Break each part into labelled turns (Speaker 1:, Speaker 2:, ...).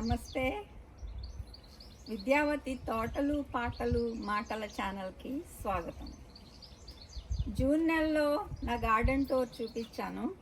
Speaker 1: నమస్తే. విద్యావతి తోటలు పాటలు మాటల ఛానల్కి స్వాగతం. జూన్ నెలలో నా గార్డెన్ టూర్ చూపించాను.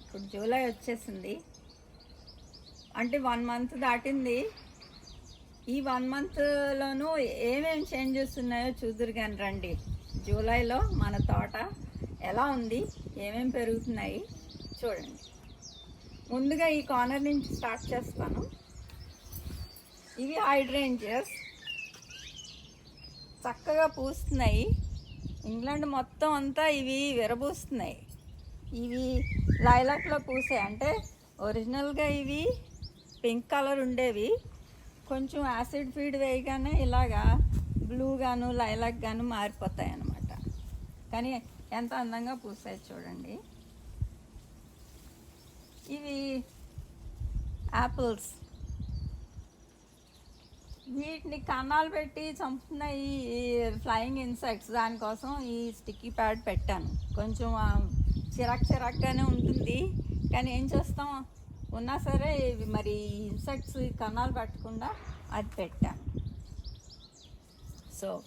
Speaker 1: ఇప్పుడు జూలై వచ్చేసింది. అంటే వన్ మంత్ దాటింది. ఈ వన్ మంత్లోనూ ఏమేమి చేంజెస్ ఉన్నాయో చూదురు కానీ రండి. జూలైలో మన తోట ఎలా ఉంది? ఏమేమి పెరుగుతున్నాయి? చూడండి. ముందుగా ఈ కార్నర్ నుంచి స్టార్ట్ చేస్తాను. ఇవి హైడ్రేంజెస్ చక్కగా పూస్తున్నాయి. ఇంగ్లాండ్ మొత్తం అంతా ఇవి విరబూస్తున్నాయి. ఇవి లైలాక్లో పూసాయి. అంటే ఒరిజినల్గా ఇవి పింక్ కలర్ ఉండేవి. కొంచెం యాసిడ్ ఫీడ్ వేయగానే ఇలాగా బ్లూ గాను లైలాక్ గాను మారిపోతాయి అన్నమాట. కానీ ఎంత అందంగా పూసాయి చూడండి. ఇవి యాపిల్స్ వీటిని కన్నాలు పెట్టి చంపుతున్నాయి ఈ ఫ్లయింగ్ ఇన్సెక్ట్స్ దానికోసం ఈ స్టిక్కీ ప్యాడ్ పెట్టాను. కొంచెం చిరాక్ చిరాక్గానే ఉంటుంది. కానీ ఏం చేస్తాం? ఉన్నా సరే ఇవి మరి ఇన్సెక్ట్స్ కన్నాలు పెట్టకుండా అది పెట్టాను. సో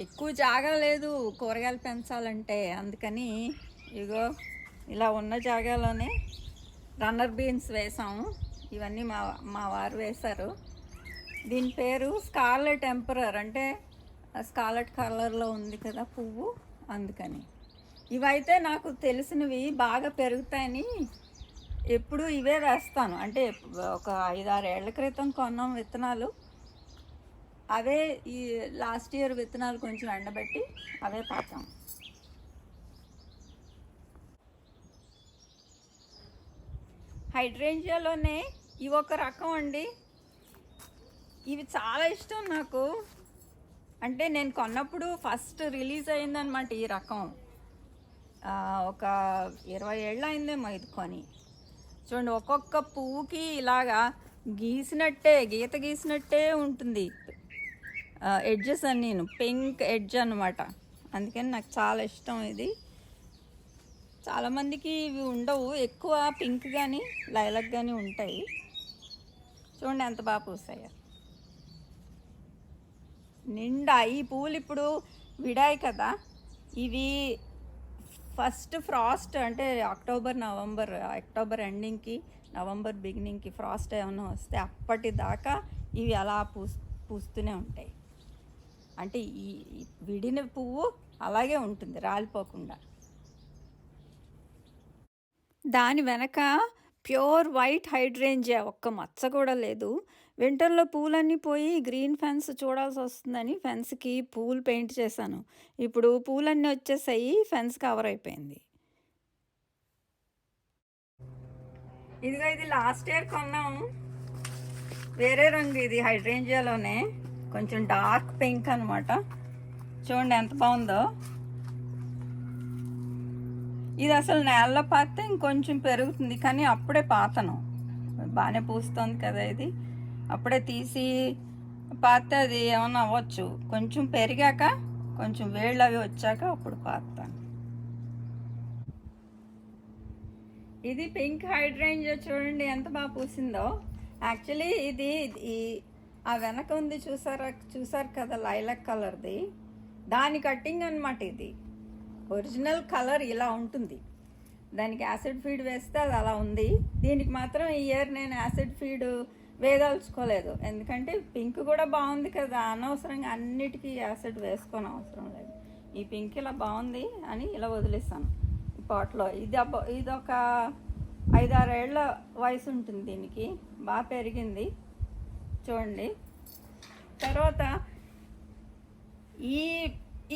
Speaker 1: ఎక్కువ జాగా లేదు కూరగాయలు పెంచాలంటే. అందుకని ఇగో ఇలా ఉన్న జాగాలోనే రన్నర్ బీన్స్ వేసాము. ఇవన్నీ మా మా వారు వేశారు. దీని పేరు స్కార్లెట్ ఎంపరర్ అంటే స్కార్లెట్ కలర్లో ఉంది కదా పువ్వు అందుకని. ఇవైతే నాకు తెలిసినవి బాగా పెరుగుతాయని ఎప్పుడు ఇవే వేస్తాను. అంటే ఒక ఐదారు క్రితం కొన్నాం విత్తనాలు. అవే ఈ లాస్ట్ ఇయర్ విత్తనాలు కొంచెం ఎండబెట్టి అవే పాతాం. హైడ్రేంజియాలోనే ఇవి ఒక రకం అండి. ఇవి చాలా ఇష్టం నాకు. అంటే నేను కొన్నప్పుడు ఫస్ట్ రిలీజ్ అయిందనమాట ఈ రకం. ఒక ఇరవై ఏళ్ళు అయిందేమో ఇది కొని. చూడండి ఒక్కొక్క పువ్వుకి ఇలాగా గీసినట్టే గీత గీసినట్టే ఉంటుంది. ఎడ్జెస్ అని నేను పింక్ ఎడ్జ్ అనమాట అందుకని నాకు చాలా ఇష్టం ఇది. చాలామందికి ఇవి ఉండవు. ఎక్కువ పింక్ కానీ లైలక్ కానీ ఉంటాయి. చూడండి ఎంత బాగా పూసాయో. నిండా. ఈ పూలు ఇప్పుడు విడాయి కదా. ఇవి ఫస్ట్ ఫ్రాస్ట్ అంటే అక్టోబర్ నవంబర్ అక్టోబర్ ఎండింగ్కి నవంబర్ బిగినింగ్కి ఫ్రాస్ట్ ఏమైనా వస్తే అప్పటిదాకా ఇవి అలా పూస్ పూస్తూనే ఉంటాయి. అంటే ఈ ఈ విడిన పువ్వు అలాగే ఉంటుంది రాలిపోకుండా. దాని వెనక ప్యూర్ వైట్ హైడ్రేంజియా ఒక్క మచ్చ కూడా లేదు. వింటర్లో పూలన్నీ పోయి గ్రీన్ ఫెన్స్ చూడాల్సి వస్తుందని ఫెన్స్కి పూలు పెయింట్ చేశాను. ఇప్పుడు పూలన్నీ వచ్చేసాయి ఫెన్స్ కవర్ అయిపోయింది. ఇదిగో ఇది లాస్ట్ ఇయర్ కొన్నాము వేరే రంగు ఇది హైడ్రేంజియాలోనే. కొంచెం డార్క్ పింక్ అనమాట చూడండి ఎంత బాగుందో. ఇది అసలు నేలలో పాతే ఇంకొంచెం పెరుగుతుంది కానీ అప్పుడే పాతను. బాగానే పూస్తుంది కదా ఇది. అప్పుడే తీసి పాతే అది ఏమన్నా అవ్వచ్చు. కొంచెం పెరిగాక కొంచెం వేళ్ళు అవి వచ్చాక అప్పుడు పాతాను. ఇది పింక్ హైడ్రేంజ్ చూడండి ఎంత బాగా పూసిందో. యాక్చువల్లీ ఇది ఈ ఆ వెనక ఉంది చూసారా చూసారు కదా లైలాక్ కలర్ది? దాని కట్టింగ్ అనమాట ఇది. ఒరిజినల్ కలర్ ఇలా ఉంటుంది. దానికి యాసిడ్ ఫీడ్ వేస్తే అది అలా ఉంది. దీనికి మాత్రం ఈ ఇయర్ నేను యాసిడ్ ఫీడ్ వేదాల్చుకోలేదు. ఎందుకంటే పింక్ కూడా బాగుంది కదా అనవసరంగా అన్నిటికీ యాసిడ్ వేసుకొని అవసరం లేదు. ఈ పింక్ ఇలా బాగుంది అని ఇలా వదిలేస్తాను ఈ పాట్లో. ఇది అబ్బ ఇది ఒక ఐదారేళ్ళ వయసు ఉంటుంది దీనికి బాగా పెరిగింది. చూడండి. తర్వాత ఈ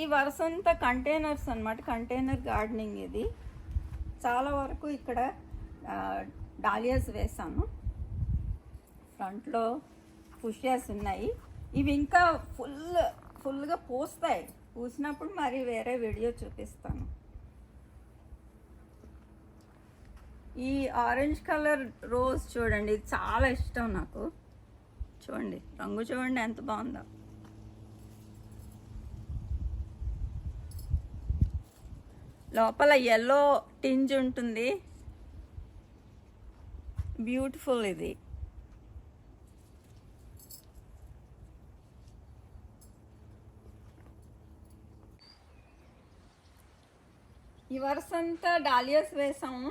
Speaker 1: ఈ వరుస అంతా కంటైనర్స్ అనమాట కంటైనర్ గార్డెనింగ్ ఇది. చాలా వరకు ఇక్కడ డాలియాస్ వేసాను ఫ్రంట్లో పుషియాస్ ఉన్నాయి. ఇవి ఇంకా ఫుల్ ఫుల్గా పూస్తాయి. పూసినప్పుడు మరి వేరే వీడియో చూపిస్తాను. ఈ ఆరెంజ్ కలర్ రోజ్ చూడండి చాలా ఇష్టం నాకు. చూడండి రంగు చూడండి ఎంత బాగుందో. లోపల ఎల్లో టింజ్ ఉంటుంది. బ్యూటిఫుల్ ఇది. ఈ వరుస అంతా డాలియాస్ వేసాము.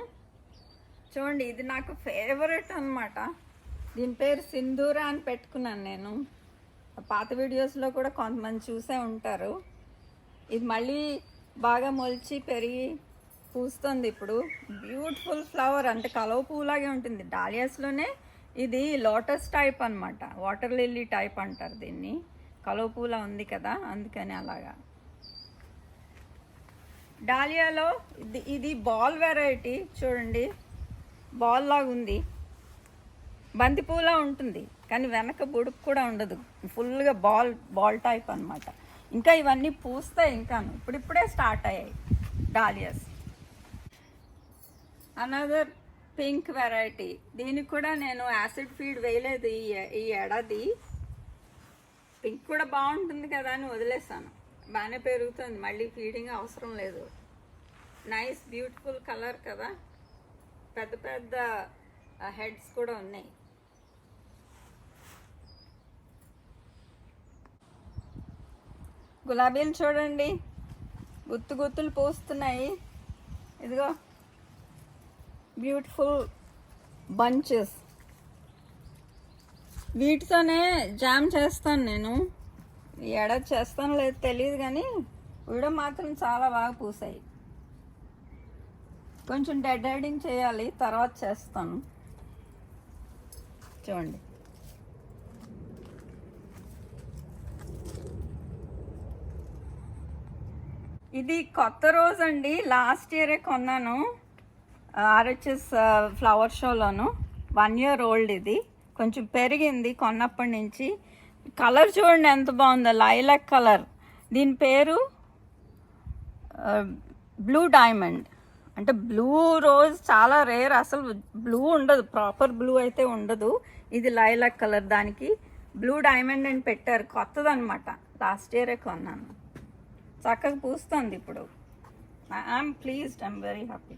Speaker 1: చూడండి ఇది నాకు ఫేవరెట్ అన్నమాట. దీని పేరు సింధూరా అని పెట్టుకున్నాను నేను. పాత వీడియోస్లో కూడా కొంతమంది చూసే ఉంటారు. ఇది మళ్ళీ బాగా మొలిచి పెరిగి పూస్తుంది ఇప్పుడు. బ్యూటిఫుల్ ఫ్లవర్ అంటే కలవ పువ్వులాగే ఉంటుంది. డాలియాస్లోనే ఇది లోటస్ టైప్ అనమాట వాటర్ లిల్లీ టైప్ అంటారు దీన్ని. కలవ పువ్వులా ఉంది కదా అందుకని అలాగా. డాలియాలో ఇది ఇది బాల్ వెరైటీ చూడండి. బాల్ లాగా ఉంది. బంతిపూలా ఉంటుంది కానీ వెనక బుడుకు కూడా ఉండదు. ఫుల్గా బాల్ బాల్ టైప్ అనమాట ఇంకా ఇవన్నీ పూస్తాయి ఇంకాను. ఇప్పుడిప్పుడే స్టార్ట్ అయ్యాయి డాలియాస్. అనదర్ పింక్ వెరైటీ దీనికి కూడా నేను యాసిడ్ ఫీడ్ వేయలేదు ఈ ఈ ఏడాది పింక్ కూడా బాగుంటుంది కదా అని వదిలేసాను. బాగానే పెరుగుతుంది. మళ్ళీ ఫీడింగ్ అవసరం లేదు. నైస్ బ్యూటిఫుల్ కలర్ కదా. పెద్ద పెద్ద హెడ్స్ కూడా ఉన్నాయి. గులాబీలు చూడండి. గుత్తు గుత్తులు పూస్తున్నాయి. ఇదిగో బ్యూటిఫుల్ బంచెస్ వీటితోనే జామ్ చేస్తాను నేను. ఏడాది చేస్తాను లేదు తెలియదు కానీ వీడ మాత్రం చాలా బాగా పూసాయి. కొంచెం డెడ్ హెడింగ్ చేయాలి తర్వాత చేస్తాను. చూడండి. ఇది కొత్త రోజ్ అండి. లాస్ట్ ఇయరే కొన్నాను. ఆర్హెచ్ఎస్ ఫ్లవర్ షోలోను వన్ ఇయర్ ఓల్డ్ ఇది. కొంచెం పెరిగింది కొన్నప్పటి నుంచి. కలర్ చూడండి ఎంత బాగుందో. Lilac colour. దీని పేరు బ్లూ డైమండ్. అంటే బ్లూ రోజ్ చాలా రేర్. అసలు బ్లూ ఉండదు. ప్రాపర్ బ్లూ అయితే ఉండదు. ఇది లైలాక్ కలర్ దానికి. బ్లూ డైమండ్ అని పెట్టారు. కొత్తదనమాట లాస్ట్ ఇయరే కొన్నాను. చక్కగా పూస్తుంది ఇప్పుడు. I'm pleased. I'm very happy.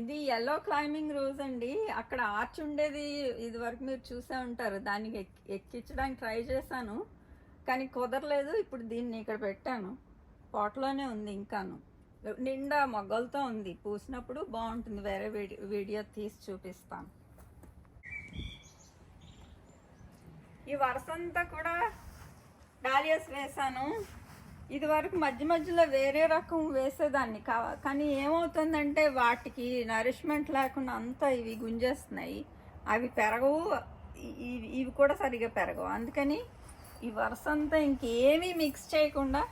Speaker 1: ఇది ఎల్లో క్లైంబింగ్ రోజ్ అండి. అక్కడ ఆర్చ్ ఉండేది ఇది వరకు మీరు చూసే ఉంటారు. దానికి ఎక్కించడానికి ట్రై చేశాను. కానీ కుదరలేదు. ఇప్పుడు దీన్ని ఇక్కడ పెట్టాను. పాట్లోనే ఉంది ఇంకాను. నిండా మొగ్గలతో ఉంది. పూసినప్పుడు బాగుంటుంది. వేరే వీడియో తీసి చూపిస్తాను. ఈ వరుసంతా కూడా డాలియస్ వేసాను ఇది వరకు మధ్య మధ్యలో వేరే రకం వేసేదాన్ని. కావ కానీ ఏమవుతుందంటే వాటికి నరిష్మెంట్ లేకుండా అంతా ఇవి గుంజేస్తున్నాయి. అవి పెరగవు. ఇవి ఇవి కూడా సరిగా పెరగవు. అందుకని ఈ వరుస అంతా ఇంకేమీ మిక్స్ చేయకుండా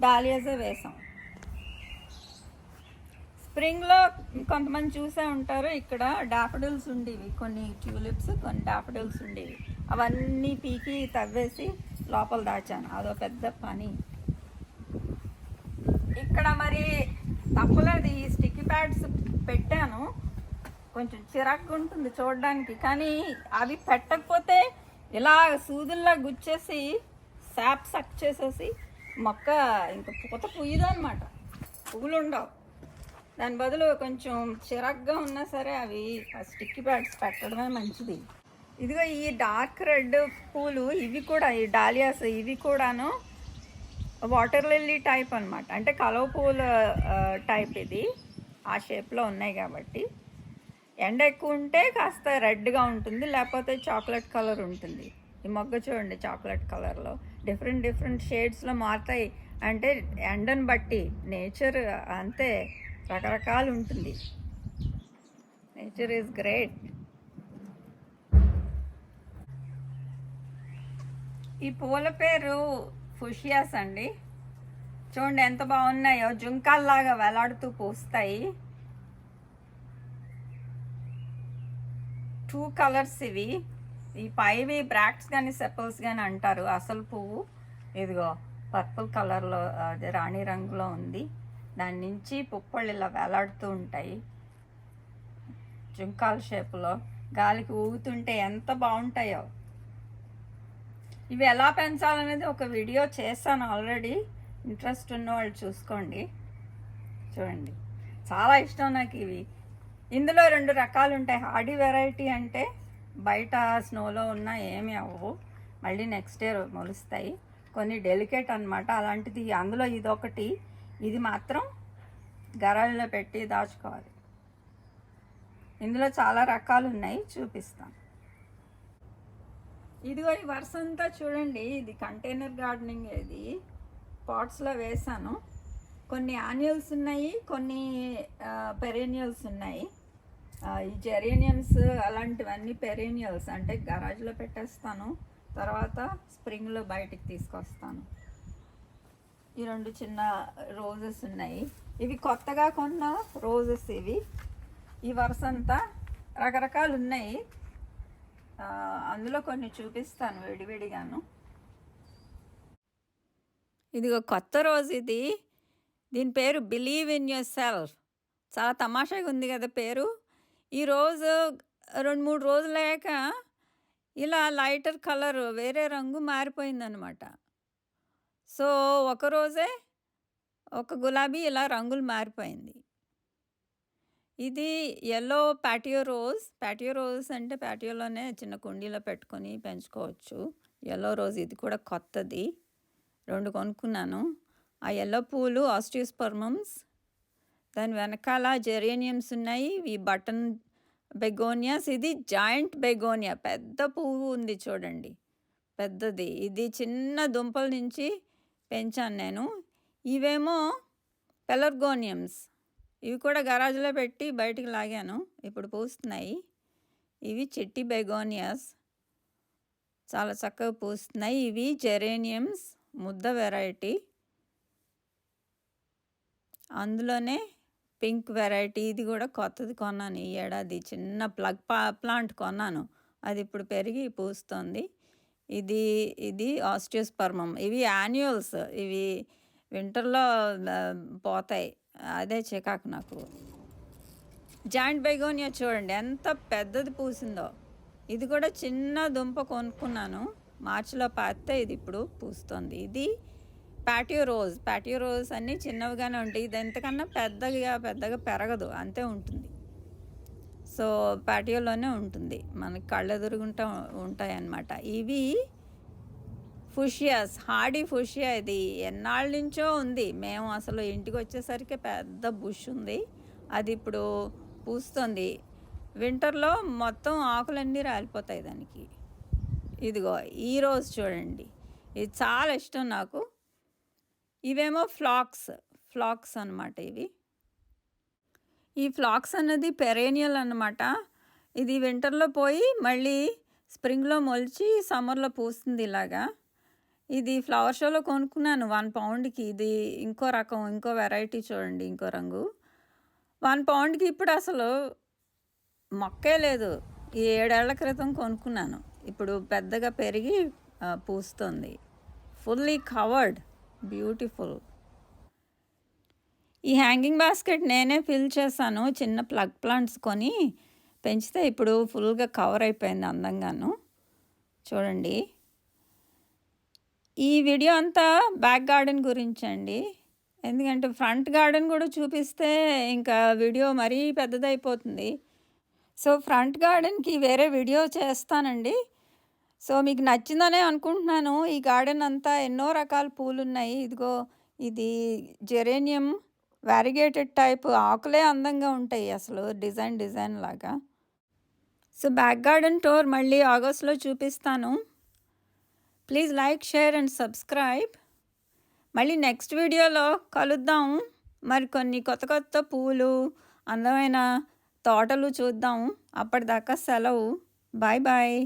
Speaker 1: డాలియాజే వేసాం. స్ప్రింగ్లో కొంతమంది చూసే ఉంటారు ఇక్కడ డాఫడిల్స్ ఉండేవి. కొన్ని ట్యూలిప్స్ కొన్ని డాఫడిల్స్ ఉండేవి. అవన్నీ పీకి తవ్వేసి లోపల దాచాను. అదో పెద్ద పని. ఇక్కడ మరి తప్పలేదు ఈ స్టిక్కీ ప్యాడ్స్ పెట్టాను. కొంచెం చిరాకు ఉంటుంది చూడడానికి కానీ అవి పెట్టకపోతే ఇలా సూదుల్లా గుచ్చేసి శాప్ సక్ చేసేసి మొక్క ఇంకా పూత పూయదు అనమాట పువ్వులు ఉండవు దాని బదులు కొంచెం చిరాగ్గా ఉన్నా సరే అవి ఆ స్టిక్కీ ప్యాడ్స్ పెట్టడమే మంచిది. ఇదిగో ఈ డార్క్ రెడ్ పూలు ఇవి కూడా ఈ డాలియాస్ ఇవి కూడాను వాటర్ లిల్లీ టైప్ అనమాట అంటే కలవ పూల టైప్ ఇది. ఆ షేప్లో ఉన్నాయి కాబట్టి. ఎండ ఎక్కువ ఉంటే కాస్త రెడ్గా ఉంటుంది లేకపోతే చాక్లెట్ కలర్ ఉంటుంది. ఈ మొగ్గ చూడండి చాక్లెట్ కలర్లో. డిఫరెంట్ డిఫరెంట్ షేడ్స్లో మారుతాయి. అంటే ఎండను బట్టి నేచర్ అంతే రకరకాలు ఉంటుంది. Nature is great. ఈ పూల పేరు ఫుషియాస్ అండి. చూడండి ఎంత బాగున్నాయో. జుంకాల్లాగా వేలాడుతూ పూస్తాయి. టూ కలర్స్ ఇవి. ఈ పైవి బ్రాక్స్ కానీ సెపల్స్ కానీ అంటారు. అసలు పువ్వు. ఇదిగో పర్పుల్ కలర్లో అదే రాణి రంగులో ఉంది. దాని నుంచి పుప్పళ్ళు ఇలా వేలాడుతూ ఉంటాయి. జుంకాల షేప్లో గాలికి ఊగుతుంటే ఎంత బాగుంటాయో. ఇవి ఎలా పెంచాలనేది ఒక వీడియో చేశాను ఆల్రెడీ. ఇంట్రెస్ట్ ఉన్న వాళ్ళు చూసుకోండి. చూడండి. చాలా ఇష్టం నాకు ఇవి. ఇందులో రెండు రకాలు ఉంటాయి. హార్డీ వెరైటీ అంటే బయట స్నోలో ఉన్న ఏమి అవ్వవు. మళ్ళీ నెక్స్ట్ ఇయర్ మొలుస్తాయి. కొన్ని డెలికేట్ అన్నమాట. అలాంటిది అందులో ఇదొకటి. ఇది మాత్రం గరాల్లో పెట్టి దాచుకోవాలి. ఇందులో చాలా రకాలు ఉన్నాయి. చూపిస్తాను. ఇదిగో ఈ వరుస అంతా చూడండి. ఇది కంటైనర్ గార్డెనింగ్ ఇది. పాట్స్లో వేసాను. కొన్ని యాన్యువల్స్ ఉన్నాయి కొన్ని పెరేనియల్స్ ఉన్నాయి. ఈ జెరేనియమ్స్ అలాంటివన్నీ పెరేనియల్స్ అంటే గరాజ్లో పెట్టేస్తాను. తర్వాత స్ప్రింగ్లో బయటికి తీసుకొస్తాను. ఈ రెండు చిన్న రోజెస్ ఉన్నాయి. ఇవి కొత్తగా కొన్న రోజెస్ ఇవి. ఈ వరుస అంతా రకరకాలు ఉన్నాయి. అందులో కొన్ని చూపిస్తాను విడివిడిగాను. ఇదిగో కొత్త రోజు ఇది. దీని పేరు బిలీవ్ ఇన్ యువర్ సెల్ఫ్ చాలా తమాషాగా ఉంది కదా పేరు. ఈ రోజు రెండు మూడు రోజులయ్యాక ఇలా లైటర్ కలర్ వేరే రంగు మారిపోయిందనమాట సో ఒక రోజే ఒక గులాబీ ఇలా రంగులు మారిపోయింది. ఇది yellow patio rose patio rose అంటే ప్యాటియోలోనే చిన్న కుండీలో పెట్టుకొని పెంచుకోవచ్చు. ఎల్లో రోజ్ ఇది కూడా కొత్తది. రెండు కొనుక్కున్నాను. ఆ ఎల్లో పూలు ఆస్టియోస్పర్మమ్స్ దాని వెనకాల జెరేనియమ్స్ ఉన్నాయి. ఈ బటన్ బెగోనియాస్ ఇది జాయింట్ బెగోనియా పెద్ద పువ్వు ఉంది చూడండి. పెద్దది. ఇది చిన్న దుంపల నుంచి పెంచాను నేను. ఇవేమో పెలర్గోనియమ్స్ ఇవి కూడా గరాజ్లో పెట్టి బయటికి లాగాను. ఇప్పుడు పూస్తున్నాయి. ఇవి చెట్టి బెగోనియాస్. చాలా చక్కగా పూస్తున్నాయి. ఇవి జెరేనియమ్స్ ముద్ద వెరైటీ. అందులోనే పింక్ వెరైటీ. ఇది కూడా కొత్తది కొన్నాను ఈ ఏడాది. చిన్న ప్లగ్ పా ప్లాంట్ కొన్నాను. అది ఇప్పుడు పెరిగి పూస్తుంది. ఇది ఇది ఆస్టియోస్పర్మం. ఇవి యాన్యువల్స్ ఇవి వింటర్లో పోతాయి. అదే చికాకు నాకు. జాయింట్ బెగోనియా చూడండి ఎంత పెద్దది పూసిందో. ఇది కూడా చిన్న దుంప కొనుక్కున్నాను. మార్చిలో పాతే ఇది ఇప్పుడు పూస్తుంది. ఇది పాటియో రోజ్. పాటియో రోజ్ అన్నీ చిన్నవిగానే ఉంటాయి. ఇది ఎంతకన్నా పెద్దగా పెద్దగా పెరగదు. అంతే ఉంటుంది. సో పాటియోలోనే ఉంటుంది. మనకి కళ్ళెదురుగుంటా ఉంటాయన్నమాట. ఇవి ఫుషియాస్ హాడీ ఫుషియా ఇది. ఎన్నాళ్ళ నుంచో ఉంది. మేము అసలు ఇంటికి వచ్చేసరికి పెద్ద బుష్ ఉంది. అది ఇప్పుడు పూస్తుంది. వింటర్లో మొత్తం ఆకులన్నీ రాలిపోతాయి దానికి. ఇదిగో ఈ రోజు చూడండి. ఇది చాలా ఇష్టం నాకు. ఇవేమో ఫ్లాక్స్ ఫ్లాక్స్ అన్నమాట ఇవి. ఈ ఫ్లాక్స్ అన్నది పెరేనియల్ అనమాట ఇది వింటర్లో పోయి మళ్ళీ స్ప్రింగ్లో మొలిచి సమ్మర్లో పూస్తుంది ఇలాగా. ఇది ఫ్లవర్ షోలో కొనుక్కున్నాను. వన్ పౌండ్కి ఇది ఇంకో రకం ఇంకో వెరైటీ చూడండి ఇంకో రంగు. వన్ పౌండ్కి ఇప్పుడు అసలు మొక్కే లేదు. ఈ ఏడేళ్ళ క్రితం కొనుక్కున్నాను. ఇప్పుడు పెద్దగా పెరిగి పూస్తుంది. ఫుల్లీ కవర్డ్ బ్యూటిఫుల్ ఈ హ్యాంగింగ్ బాస్కెట్ నేనే ఫిల్ చేశాను. చిన్న ప్లగ్ ప్లాంట్స్ కొని పెంచితే ఇప్పుడు ఫుల్గా కవర్ అయిపోయింది అందంగాను. చూడండి. ఈ వీడియో అంతా బ్యాక్ గార్డెన్ గురించి అండి ఎందుకంటే ఫ్రంట్ గార్డెన్ కూడా చూపిస్తే ఇంకా వీడియో మరీ పెద్దదైపోతుంది. సో ఫ్రంట్ గార్డెన్కి వేరే వీడియో చేస్తానండి. సో మీకు నచ్చిందనే అనుకుంటున్నాను. ఈ గార్డెన్ అంతా ఎన్నో రకాల పూలు ఉన్నాయి ఇదిగో ఇది జెరేనియం వ్యారిగేటెడ్ టైప్ ఆకులే అందంగా ఉంటాయి అసలు డిజైన్ డిజైన్ లాగా. సో బ్యాక్ గార్డెన్ టూర్ మళ్ళీ ఆగస్ట్లో చూపిస్తాను. Please like share and subscribe. మళ్ళీ నెక్స్ట్ వీడియోలో కలుద్దాం. మరి కొన్ని కొత్త కొత్త పూలు అందమైన తోటలు చూద్దాం. అప్పటిదాకా సెలవు. Bye bye.